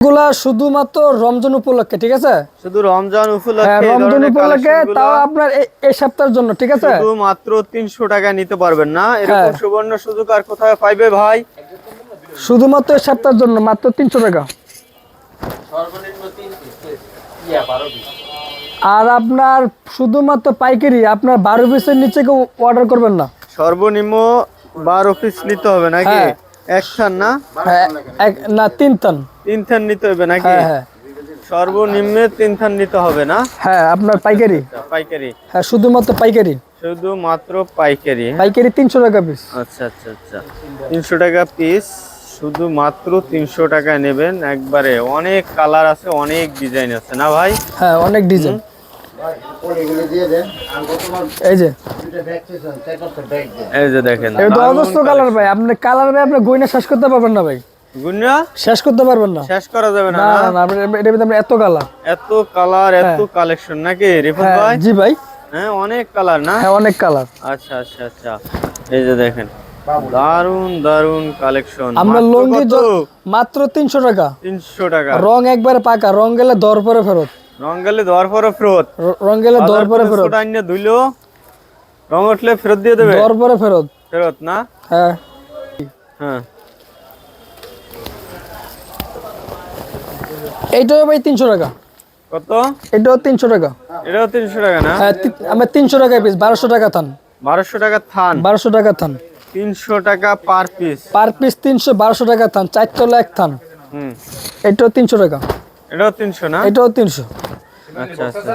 গুলা শুধুমাত্র রমজান উপলক্ষে ঠিক আছে? শুধু রমজান হ্যাঁ উপলক্ষে রমজান উপলক্ষে তাও আপনার এই- এই সপ্তাহের জন্য ঠিক আছে? শুধু মাত্র তিনশো টাকা নিতে পারবেন না। এরকম হ্যাঁ। সুবর্ণ সুযোগ আর কোথায় পাইবে ভাই? শুধুমাত্র এই সপ্তাহের জন্য মাত্র তিনশো টাকা। আর আপনার শুধুমাত্র পাইকারি আপনার বারো পিসের নিচে কেউ অর্ডার করবেন না। সর্বনিম্ন বারো পিস নিতে হবে নাকি? হ্যাঁ। এক থান না? হ্যাঁ এক- না তিন টান তিন থান নিতে হবে নাকি? হ্যাঁ হ্যাঁ। সর্বনিম্নে তিন থান নিতে হবে না? হ্যাঁ আপনার পাইকারি। পাইকারি। হ্যাঁ শুধুমাত্র পাইকারি। শুধু মাত্র পাইকারি? পাইকারি তিনশো টাকা পিস আচ্ছা আচ্ছা আচ্ছা। তিনশো টাকা পিস শুধু মাত্র তিনশো টাকা নেবেন। একবারে অনেক কালার আছে অনেক ডিজাইন আছে না ভাই? হ্যাঁ অনেক ডিজাইন এই যে। এই যে দেখেন। এটা তো দারুণ অজস্র কালার ভাই। আপনি কালার ভাই আপনি গয়না শেষ করতে পারবেন না ভাই। গুন্না শেষ করতে পারবেন না। শেষ করা যাবে না না না? না না আপনি- এটার ভিতরে এত কালার এত কালার এত কালেকশন নাকি রিফাত ভাই? জি ভাই। হ্যাঁ অনেক কালার না? হ্যাঁ অনেক কালার আচ্ছা আচ্ছা আচ্ছা। এই যে দেখেন। দারুণ দারুণ কালেকশন আমরা লঙ্গি মাত্র তিনশো টাকা। তিনশো টাকা। রং একবারে পাকা রং গেলে দর পরে ফেরত। রং গেলে দেওয়ার পরে ফেরত। র- রং গেলে দর পরে ফেরত। আইনে ধুইলো রং উঠলে ফেরত দিয়ে দেবে? দর পরে ফেরত। ফেরত না? হ্যাঁ। হ্যাঁ। এইটাও ভাই তিনশো টাকা। কত? এটাও তিনশো টাকা। এটাও তিনশো টাকা না? হ্যাঁ আমার তিনশো টাকা পিস বারোশো টাকা থান। বারোশো টাকা থান। বারোশো টাকা থান। তিনশো টাকা পার পিস পার পিস তিনশো বারোশো টাকা থান চারতলা এক থান। হুম। এটাও তিনশো টাকা। এটাও তিনশো না? এটাও তিনশো। আচ্ছা আচ্ছা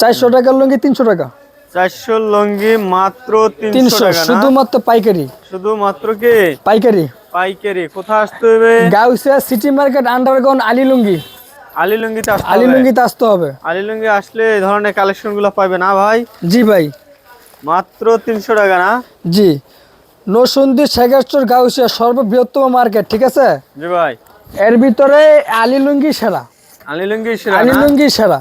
চারশো টাকার লুঙ্গি তিনশো টাকা। চারশো লঙ্গি মাত্র তিনশো শুধুমাত্র পাইকারি। শুধুমাত্র কি? পাইকারি। পাইকারি। কোথায় আসতে হবে? Gausia city market underground Ali Lungi. আসতে আসতে হবে। আসলে এই ধরনের পাবে না ভাই? জি ভাই। মাত্র তিনশো টাকা না? জি। নসুন্দি গাউসিয়া সর্ববৃহত্তম মার্কেট ঠিক আছে? জি ভাই। এর ভিতরে আলী লুঙ্গি সেরা। সেরা সেরা।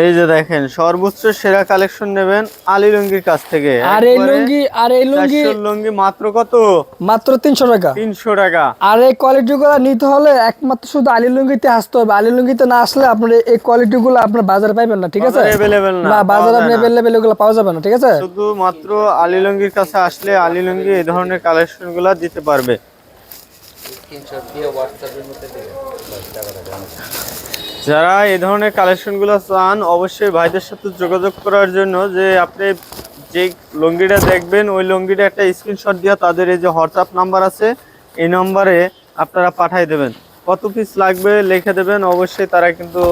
এই যে দেখেন সর্বোচ্চ সেরা কালেকশন নেবেন আলী লুঙ্গির কাছ থেকে। আর এই লুঙ্গি আর এই লুঙ্গি লুঙ্গি মাত্র কত? মাত্র তিনশো টাকা। তিনশো টাকা। আর এই কোয়ালিটিগুলো নিতে হলে একমাত্র শুধু আলী লুঙ্গিতে আসতে হবে। আলী লুঙ্গিতে না আসলে আপনার এই কোয়ালিটিগুলো আপনার বাজারে পাইবেন না ঠিক আছে? না না বাজারে আপনি এগুলো পাওয়া যাবে না ঠিক আছে? শুধু মাত্র আলী লুঙ্গির কাছে আসলে আলী লুঙ্গি এই ধরনের কালেকশনগুলা দিতে পারবে। যারা এই ধরনের কালেকশনগুলো চান অবশ্যই ভাইদের সাথে যোগাযোগ করার জন্য যে আপনি যে লুঙ্গিটা দেখবেন ওই লুঙ্গিটা একটা স্ক্রিনশট দিয়ে তাদের এই যে হোয়াটসঅ্যাপ নাম্বার আছে এই নম্বরে আপনারা পাঠিয়ে দেবেন। কত পিস লাগবে লিখে দেবেন অবশ্যই তারা কিন্তু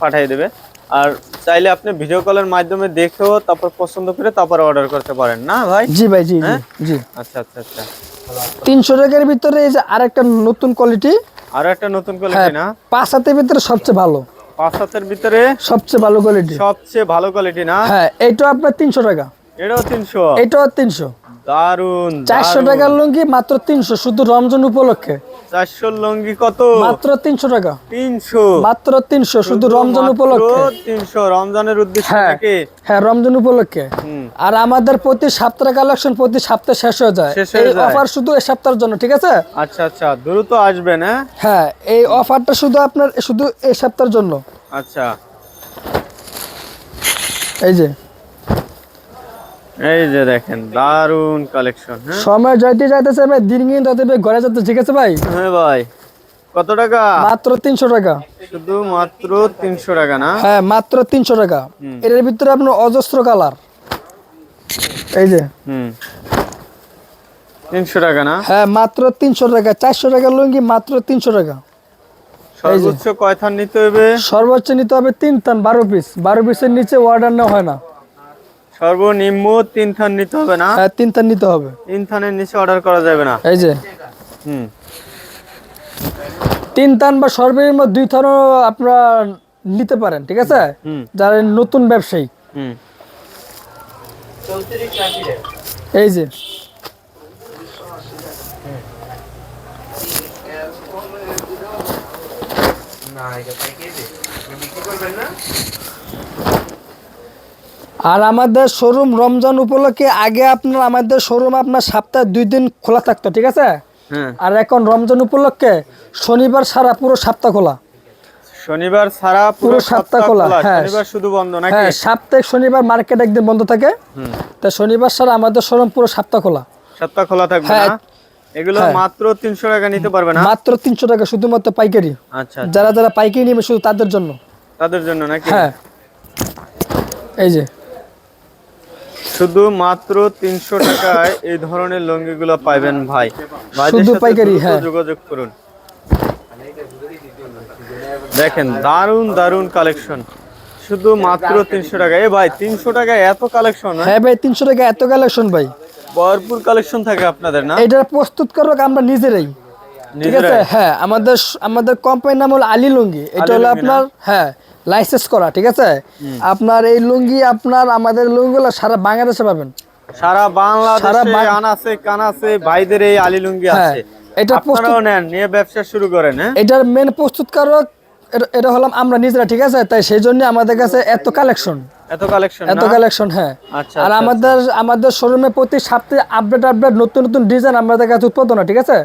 পাঠিয়ে দেবে। আর চাইলে আপনি ভিডিও কলের মাধ্যমে দেখেও তারপর পছন্দ করে তারপর অর্ডার করতে পারেন। না ভাই? জি ভাই জি জি হ্যাঁ? জি। আচ্ছা আচ্ছা আচ্ছা। তিনশো টাকার ভিতরে এই যে আরেকটা নতুন কোয়ালিটি আর একটা নতুন হ্যাঁ কোয়ালিটি না? পাঁচ হাতের ভিতরে সবচেয়ে ভালো। পাঁচ হাতের ভিতরে সবচেয়ে ভালো কোয়ালিটি সবচেয়ে ভালো কোয়ালিটি না? হ্যাঁ এটা আপনার তিনশো টাকা। এটাও তিনশো। এটাও তিনশো। দারুণ চারশো টাকার লুঙ্গি মাত্র তিনশো শুধু রমজান উপলক্ষে। চারশো লঙ্গি কত? মাত্র তিনশো টাকা। তিনশো? মাত্র তিনশো শুধু রমজান উপলক্ষে। তিনশো রমজানের উদ্দেশ্যে হ্যাঁ নাকি হ্যাঁ রমজান উপলক্ষে। আর আমাদের প্রতি সপ্তাহে কালেকশন প্রতি সপ্তাহে শেষ হয়ে যায়। এই অফার শুধু এই সপ্তাহের জন্য ঠিক আছে? আচ্ছা আচ্ছা দ্রুত আসবেন হ্যাঁ? হ্যাঁ এই অফারটা শুধু আপনার শুধু এই সপ্তাহের জন্য। আচ্ছা। এই যে এই যে দেখেন দারুণ কালেকশন হ্যাঁ? সময় যাইতে যাইতেছে ভাই দিন দিন ঘরে যেতে ঠিক আছে ভাই? হ্যাঁ ভাই। কত টাকা? মাত্র তিনশো টাকা। শুধু মাত্র তিনশো টাকা না? হ্যাঁ মাত্র তিনশো টাকা। এর ভিতরে আপনার অজস্র কালার। এই যে। হুম। তিনশো টাকা না? হ্যাঁ মাত্র তিনশো টাকা। চারশো টাকার লুঙ্গি মাত্র তিনশো টাকা। সর্বোচ্চ কয় থান নিতে হবে? সর্বোচ্চ নিতে হবে তিন টান বারো পিস বারো পিসের নিচে অর্ডার নেওয়া হয় না। সর্বনিম্ন তিন থান নিতে হবে না? হ্যাঁ তিন টান নিতে হবে। তিন থানের নিচে অর্ডার করা যাবে না? এই যে। হুম। তিন টান বা সর্বনিম্ন দুই থানও আপনারা নিতে পারেন ঠিক আছে? হুম। যারা নতুন ব্যবসায়ী। হুম। এই যে। আর আমাদের শোরুম রমজান উপলক্ষে আগে আপনার আমাদের শোরুম আপনার সপ্তাহে দুই দিন খোলা থাকতো ঠিক আছে? হ্যাঁ। আর এখন রমজান উপলক্ষে শনিবার সারা পুরো সপ্তাহ খোলা। শনিবার ছাড়া পুরো সপ্তাহ খোলা, হ্যাঁ। শনিবার শুধু বন্ধ নাকি? হ্যাঁ সাপ্তাহিক শনিবার মার্কেট একদিন বন্ধ থাকে। তা শনিবার সারা আমাদের শোরুম পুরো সপ্তাহ খোলা। সপ্তাহ খোলা থাকবে হ্যাঁ। না? এগুলো হ্যাঁ। মাত্র তিনশো টাকা নিতে পারবে না? মাত্র তিনশো টাকা শুধুমাত্র পাইকারি। আচ্ছা। যারা যারা পাইকারি নেবে শুধু তাদের জন্য। তাদের জন্য নাকি? হ্যাঁ। এই যে। শুধু মাত্র তিনশো টাকায় এই ধরনের লুঙ্গিগুলো পাইবেন ভাই। শুধু পাইকারি, হ্যাঁ। যোগাযোগ করুন। দেখেন দারুণ দারুণ কালেকশন শুধু মাত্র তিনশো টাকা। এ ভাই তিনশো টাকায় এত কালেকশন হ্যাঁ? ভাই তিনশো টাকা এত কালেকশন ভাই। ভরপুর কালেকশন থাকে আপনাদের না? এটার প্রস্তুত করব আমরা নিজেরাই। ঠিক আছে? হ্যাঁ আমাদের আমাদের কোম্পানির নাম হলো আলী লুঙ্গি। এটা হলো আপনার হ্যাঁ লাইসেন্স করা ঠিক আছে? আপনার এই লুঙ্গি আপনার আমাদের লুঙ্গিগুলো সারা বাংলাদেশে পাবেন। সারা বাংলাদেশে আনাছে কানাছে ভাইদের এই আলী লুঙ্গি হ্যাঁ, আছে। এটা আপনারাও নেন নিয়ে ব্যবসা শুরু করেন হ্যাঁ? এটার মেন প্রস্তুতকারক এটা- এটা হলাম আমরা নিজেরা ঠিক আছে? তাই সেই জন্য আমাদের কাছে এত কালেকশন এত কালেকশন এত কালেকশন হ্যাঁ। আচ্ছা, আর আচ্ছা, আমাদের আমাদের শোরুমে প্রতি সপ্তাহে আপডেট আপডেট নতুন নতুন ডিজাইন আমাদের কাছে উৎপাদন ঠিক আছে?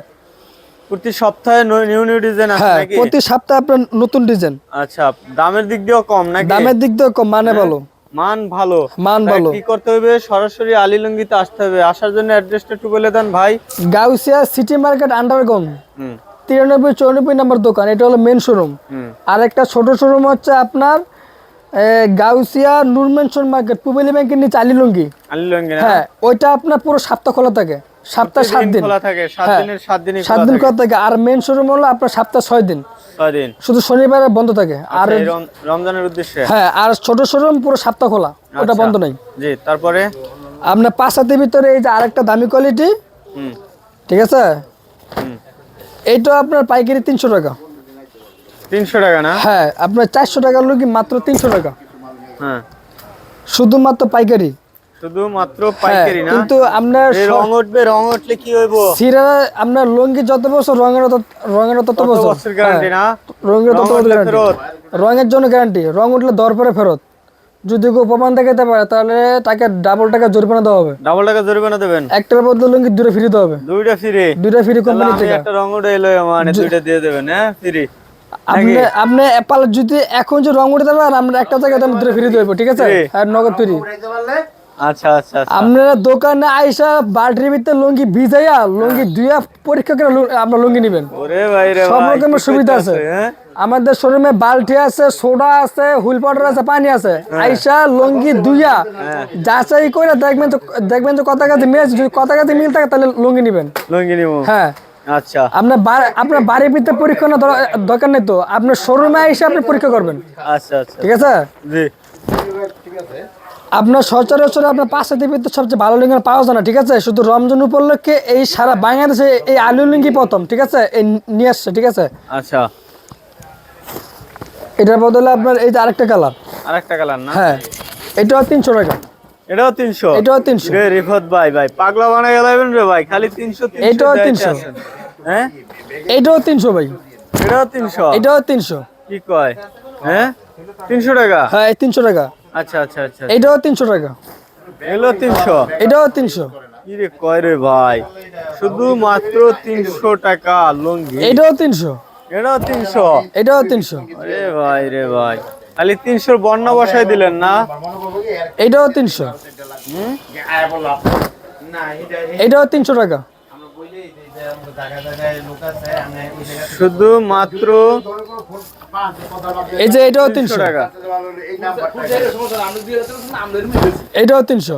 প্রতি সপ্তাহে নিউ নিউ ডিজাইন আছে হ্যাঁ নাকি? প্রতি সপ্তাহে আপনার নতুন ডিজাইন আচ্ছা দামের দিক দিয়েও কম নাকি? দামের দিক দিয়ে কম মানে বলো মান ভালো। মান ভালো। কি করতে হবে? সরাসরি আলীলঙ্গিতে আসতে হবে। আসার জন্য অ্যাড্রেসটা একটু বলে দেন ভাই। গাউসিয়া সিটি মার্কেট আন্ডারগ্রাউন্ড হুম। তিরানব্বই চৌরানব্বই নম্বর দোকান। এটা হলো মেন শোরুম আর একটা ছোট শোরুম হচ্ছে আপনার গাউসিয়া নূর মেনশন মার্কেট পুবেলি ব্যাংকের নিচে আলিলঙ্গি। আলীলঙ্গি হ্যাঁ ওইটা আপনার পুরো সপ্তাহ খোলা থাকে। সপ্তাহ সাত দিন। খোলা থাকে সাত হ্যাঁ। দিনের সাত দিন খোলা থাকে। আর মেন শোরুম হলো আপনার সপ্তাহ ছয় দিন। দিন। শুধু শনিবারে বন্ধ থাকে। আর আচ্ছা, রম- রমজানের উদ্দেশ্যে? হ্যাঁ আর ছোট শোরুম পুরো সপ্তাহ খোলা। ওটা আচ্ছা। বন্ধ নেই। জি তারপরে? আপনার পাঁচ হাতের ভিতরে এই যে আরেকটা দামি কোয়ালিটি ঠিক আছে? এইটা আপনার পাইকারি তিনশো টাকা। তিনশো টাকা না? হ্যাঁ আপনার চারশো টাকার লোক মাত্র তিনশো টাকা। হ্যাঁ। শুধুমাত্র পাইকারি। শুধু পাইকারি না কিন্তু আপনার রং উঠবে রং উঠলে কি হইব? সিরা আপনার লুঙ্গি যত বছর রঙের রঙের তত বছর। বছর গ্যারান্টি না? রঙের তত রং উঠলে গ্যারান্টি ফেরত? রঙের জন্য গ্যারান্টি রং উঠলে দর ফেরত। যদি কেউ প্রমাণ দেখাতে পারে তাহলে তাকে ডাবল টাকা জরিমানা দেওয়া হবে। ডাবল টাকা জরিমানা দেবেন? একটার বদলে লুঙ্গি দূরে ফিরে দিতে হবে। দুইটা ফ্রি দুইটা ফ্রি কোম্পানি থেকে। একটা রং উঠে এলো মানে দুইটা দিয়ে দেবেন হ্যাঁ? ফ্রি আপনি আপনি অ্যাপাল যদি এখন যে রং উঠে দেবেন আমরা একটা জায়গায় দাম ফিরে দেবো ঠিক আছে। আর নগদ ফ্রি আচ্ছা আচ্ছা আচ্ছা। আপনারা দোকানে আইসা বাল্টির ভিতরে লুঙ্গি ভিজাইয়া লুঙ্গি দুইয়া পরীক্ষা করে আপনার লুঙ্গি নেবেন। সব রকমের সুবিধা আছে। হ্যাঁ? আমাদের শোরুমে বালতি আছে সোডা আছে হুইল পাউডার আছে পানি আছে। আইসা লুঙ্গি দুইয়া যাচাই করে দেখবেন যে দেখবেন যে কথা কাছে মিল যদি কথা কাছে মিল থাকে তাহলে লুঙ্গি নেবেন। লুঙ্গি নিবো। হ্যাঁ। আচ্ছা। আপনার আপনার বাড়ির ভিতরে পরীক্ষা না দরকার নেই তো। আপনার শোরুমে এসে আপনি পরীক্ষা করবেন। আচ্ছা আচ্ছা। ঠিক আছে? জি। আপনার সচরাচর আপনার পাঁচটা ভিতরে সবচেয়ে ভালো লিঙ্গি পাওয়া যায় না ঠিক আছে? শুধু রমজান উপলক্ষে এই সারা বাংলাদেশে এই আলু লিঙ্গি প্রথম ঠিক আছে? এই নিয়ে আসছে ঠিক আছে? আচ্ছা। এটার বদলে আপনার এই যে আরেকটা কালার। আরেকটা কালার না? হ্যাঁ এটাও তিনশো টাকা। এটাও তিনশো? এটাও তিনশো। রে রিফত ভাই ভাই পাগলা বানাই গেলেন রে ভাই খালি তিনশো তিনশো এটাও দেয়াইতে 300 আছেন। হ্যাঁ? এটাও তিনশো ভাই। এটাও তিনশো? এটাও তিনশো। কি কয়? হ্যাঁ? তিনশো টাকা? হ্যাঁ এই তিনশো টাকা। আচ্ছা আচ্ছা আচ্ছা এটাও তিনশো টাকা। এগুলো তিনশো? এটাও তিনশো। কি রে কয় রে ভাই? শুধু মাত্র তিনশো টাকা লুঙ্গি। এটাও তিনশো। এটাও তিনশো? এটাও তিনশো। আরে ভাই রে ভাই। খালি তিনশোর বর্ণা বসাই দিলেন না? এটাও তিনশো। এটাও তিনশো টাকা। শুধু মাত্র এই যে এটাও তিনশো টাকা। এটাও তিনশো।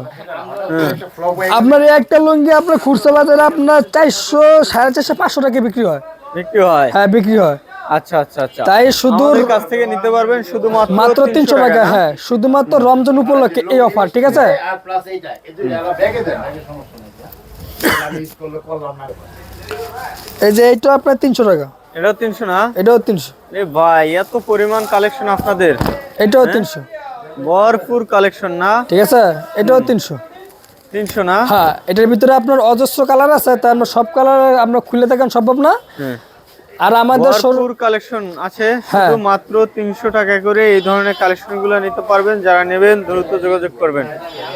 আপনার একটা লুঙ্গি আপনার খুচরা বাজারে আপনার চারশো সাড়ে চারশো পাঁচশো টাকা বিক্রি হয়। বিক্রি হয়? হ্যাঁ বিক্রি হয়। আচ্ছা আচ্ছা আচ্ছা। তাই শুধু কাছ থেকে নিতে পারবেন শুধুমাত্র মাত্র তিনশো টাকা হ্যাঁ শুধুমাত্র রমজান উপলক্ষে এই অফার ঠিক আছে? আর প্লাস এইটা এই ব্যাগে দেন। সমস্যা নেই এই যে এইটা আপনার তিনশো টাকা। এটাও তিনশো না? এটাও তিনশো। এ ভাই এত পরিমাণ কালেকশন আপনাদের। এটাও তিনশো। ভরপুর কালেকশন না? ঠিক আছে? এটাও তিনশো। তিনশো না? হ্যাঁ এটার ভিতরে আপনার অজস্র কালার আছে আমরা সব কালার আমরা খুলে থাকেন সম্ভব না। হ্যাঁ। আর আমাদের ভরপুর কালেকশন আছে হ্যাঁ। শুধু মাত্র তিনশো টাকা করে এই ধরনের কালেকশনগুলো নিতে পারবেন। যারা নেবেন দ্রুত যোগাযোগ করবেন।